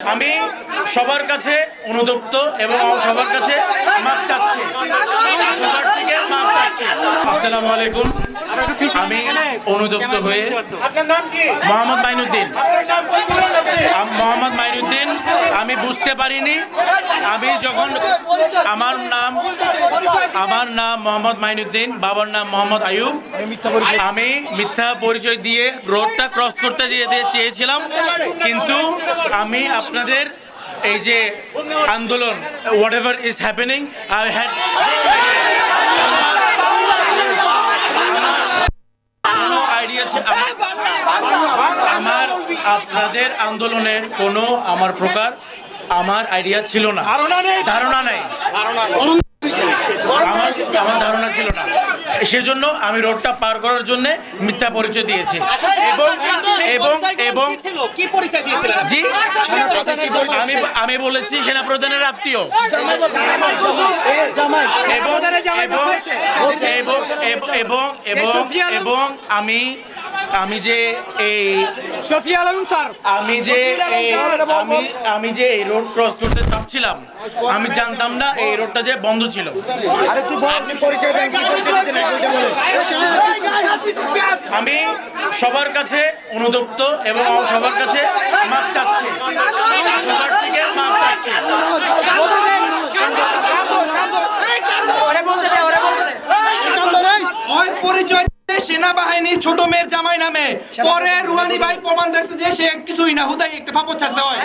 আমি সবার কাছে অনুযুক্ত এবং সবার কাছে মাছ চাচ্ছি। সবার থেকে মাছ চাচ্ছি। আসসালামু আলাইকুম। আমি অনুযুক্ত হয়ে মোহাম্মদ মাইনুদ্দিন। আম- মোহাম্মদ মাইনুদ্দিন আমি বুঝতে পারিনি। আমি যখন আমার নাম আমার নাম মোহাম্মদ মাইনুদ্দিন, বাবার নাম মোহাম্মদ আয়ুব আমি মিথ্যা পরিচয় দিয়ে রোডটা ক্রস করতে দিয়ে চেয়েছিলাম, কিন্তু আমি আপনাদের এই যে আন্দোলন whatever is happening I had আমার আপনাদের আন্দোলনের কোনো আমার প্রকার আমার আইডিয়া ছিল না ধারণা নেই ধারণা নেই আমার আমার ধারণা ছিল না সেজন্য আমি রোডটা পার করার জন্য মিথ্যা পরিচয় দিয়েছি এবং এবং এবং কি পরিচয় দিয়েছিলেন জি আমি আমি বলেছি সেনাপ্রধানের আত্মীয় এবং এবং এবং এবং আমি আমি যে এই শফিয়া আলম স্যার আমি যে আমি আমি যে এই রোড ক্রস করতে চাচ্ছিলাম আমি জানতাম না এই রোডটা যে বন্ধ ছিল আরে তুই বল আপনি পরিচয় দেন কি পরিচয় দিচ্ছেন ওইটা বলেন আমি সবার কাছে অনুতপ্ত এবং সবার কাছে মাপ চাচ্ছি সবার থেকে মাপ চাচ্ছি ওই পরিচয় সেনাবাহিনী ছোট মেয়ের জামাই নামে। পরে রুহানি ভাই প্রমাণ দেখছে যে সে কিছুই না, হুদাই একটা ফাপড় ছাড়তে হয়।